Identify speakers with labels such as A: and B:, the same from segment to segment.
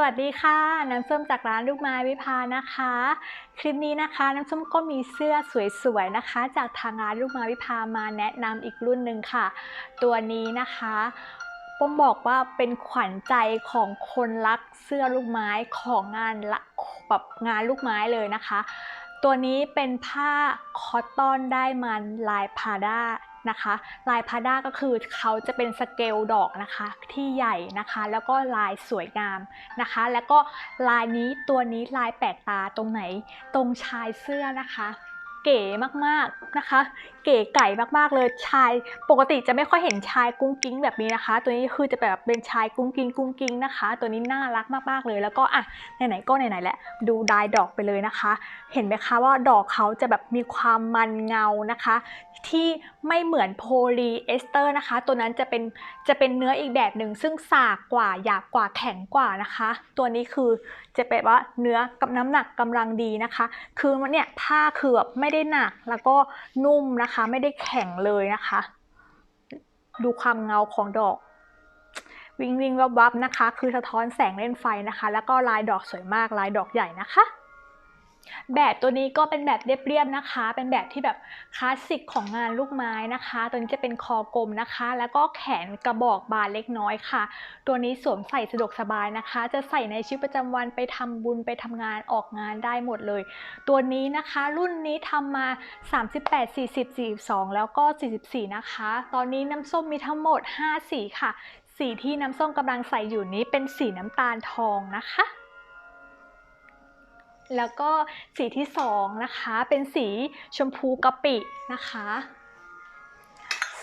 A: สวัสดีค่ะ น้ำส้มจากร้านลูกไม้วิภานะคะ คลิปนี้นะคะน้ำส้มก็มีเสื้อสวยๆนะคะ จากทางร้านลูกไม้วิภามาแนะนำอีกรุ่นหนึ่งค่ะ ตัวนี้นะคะป้อมบอกว่าเป็นขวัญใจของคนรักเสื้อลูกไม้ของงานละแบบงานลูกไม้เลยนะคะ ตัวนี้เป็นผ้าคอตตอนได้มันลายพาด้านะคะ ลายพาด้าก็คือเขาจะเป็นสเกลดอกนะคะที่ใหญ่นะคะ แล้วก็ลายสวยงามนะคะ แล้วก็ลายนี้ตัวนี้ลายแปลกตาตรงไหนตรงชายเสื้อนะคะ เก๋มากๆนะคะ เก๋ไก่มากๆเลยชายปกติจะไม่ค่อยเห็นชายกุ้งกิ้งแบบนี้นะคะ ตัวนี้คือจะแบบเป็นชายกุ้งกิ้งกุ้งกิ้งนะคะ ตัวนี้น่ารักมากๆเลยแล้วก็อะไหนๆก็ไหนๆแหละดูดายดอกไปเลยนะคะ เห็นไหมคะว่าดอกเขาจะแบบมีความมันเงานะคะ ที่ไม่เหมือนโพลีเอสเตอร์นะคะ ตัวนั้นจะเป็นจะเป็นเนื้ออีกแบบหนึ่งซึ่งสากกว่าหยาบกว่าแข็งกว่านะคะ ตัวนี้คือจะเป็นว่าเนื้อกับน้ำหนักกำลังดีนะคะ คือมันเนี่ยผ้าคือแบบไม่ได้หนักแล้วก็นุ่มนะคะ ไม่ได้แข็งเลยนะคะ ดูความเงาของดอก วิงวิงวับวับนะคะ คือสะท้อนแสงเล่นไฟนะคะ แล้วก็ลายดอกสวยมากลายดอกใหญ่นะคะ แบบตัวนี้ก็เป็นแบบเรียบๆนะคะ เป็นแบบที่แบบคลาสสิกของงานลูกไม้นะคะ ตัวนี้จะเป็นคอกลมนะคะ แล้วก็แขนกระบอกบานเล็กน้อยค่ะ ตัวนี้สวมใส่สะดวกสบายนะคะ จะใส่ในชีวิตประจำวันไปทำบุญไปทำงานออกงานได้หมดเลย ตัวนี้นะคะรุ่นนี้ทำมา 38 40 42 แล้วก็ 44 นะคะ ตอนนี้น้ำส้มมีทั้งหมด 5 สีค่ะ สีที่น้ำส้มกำลังใส่อยู่นี้เป็นสีน้ำตาลทองนะคะ แล้วก็สีที่สองนะคะเป็นสีชมพูกะปินะคะ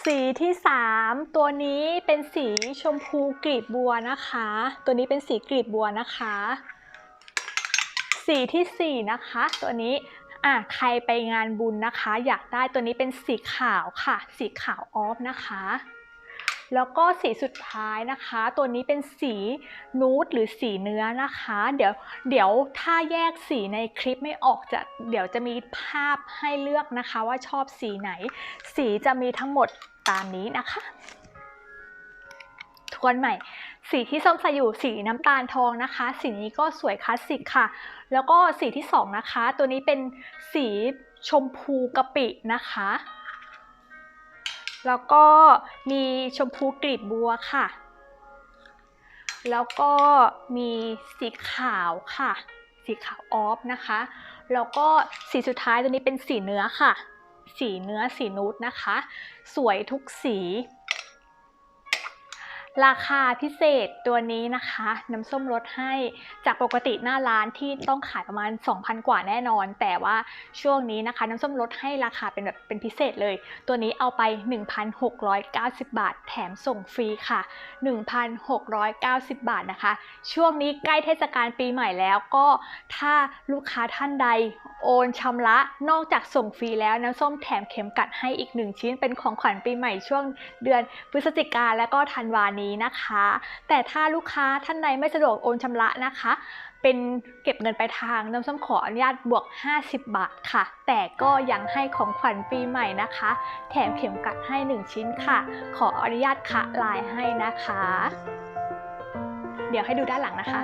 A: สีที่สามตัวนี้เป็นสีชมพูกลีบบัวนะคะ ตัวนี้เป็นสีกลีบบัวนะคะ สีที่สี่นะคะ ตัวนี้อะใครไปงานบุญนะคะ อยากได้ตัวนี้เป็นสีขาวค่ะ สีขาวออฟนะคะ แล้วก็สีสุดท้ายนะคะ ตัวนี้เป็นสีนูดหรือสีเนื้อนะคะ เดี๋ยวเดี๋ยวถ้าแยกสีในคลิปไม่ออกจะเดี๋ยวจะมีภาพให้เลือกนะคะว่าชอบสีไหน สีจะมีทั้งหมดตามนี้นะคะทวนใหม่ สีที่ส้มใส่อยู่สีน้ำตาลทองนะคะ สีนี้ก็สวยคลาสสิกค่ะ แล้วก็สีที่สองนะคะ ตัวนี้เป็นสีชมพูกะปินะคะ แล้วก็มีชมพูกลีบบัวค่ะ แล้วก็มีสีขาวค่ะ สีขาวออฟนะคะ แล้วก็สีสุดท้ายตัวนี้เป็นสีเนื้อค่ะ สีเนื้อสีนูดนะคะ สวยทุกสี ราคาพิเศษตัวนี้นะคะ น้ำส้มลดให้จากปกติหน้าร้านที่ต้องขายประมาณ 2,000 กว่าแน่นอน แต่ว่าช่วงนี้นะคะ น้ำส้มลดให้ราคาเป็นแบบเป็นพิเศษเลย ตัวนี้เอาไป 1,690 บาท แถมส่งฟรีค่ะ 1,690 บาทนะคะ ช่วงนี้ใกล้เทศกาลปีใหม่แล้วก็ถ้าลูกค้าท่านใด โอนชำระนอกจากส่งฟรีแล้วน้ำส้มแถมเข็มกัดให้อีกหนึ่งชิ้น เป็นของขวัญปีใหม่ช่วงเดือนพฤศจิกาและก็ธันวานี้นะคะ แต่ถ้าลูกค้าท่านใดไม่สะดวกโอนชำระนะคะ เป็นเก็บเงินไปทางน้ำส้มขออนุญาตบวก 50 บาทค่ะ แต่ก็ยังให้ของขวัญปีใหม่นะคะ แถมเข็มกัดให้ 1 ชิ้นค่ะ ขออนุญาตคะลายให้นะคะ เดี๋ยวให้ดูด้านหลังนะคะ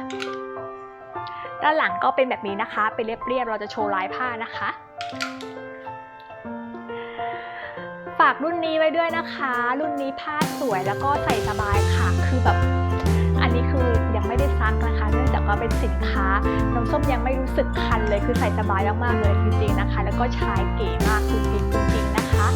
A: ด้านหลังก็เป็นแบบนี้นะคะ เป็นเรียบๆ เราจะโชว์ลายผ้านะคะ ฝากรุ่นนี้ไว้ด้วยนะคะ รุ่นนี้ผ้าสวยแล้วก็ใส่สบายค่ะ คือแบบ อันนี้คือยังไม่ได้ซักนะคะ เนื่องจากว่าเป็นสินค้า น้ำส้มยังไม่รู้สึกคันเลย คือใส่สบายมากๆเลยจริงๆนะคะ แล้วก็ใช้เก๋มากจริงๆจริงๆนะคะ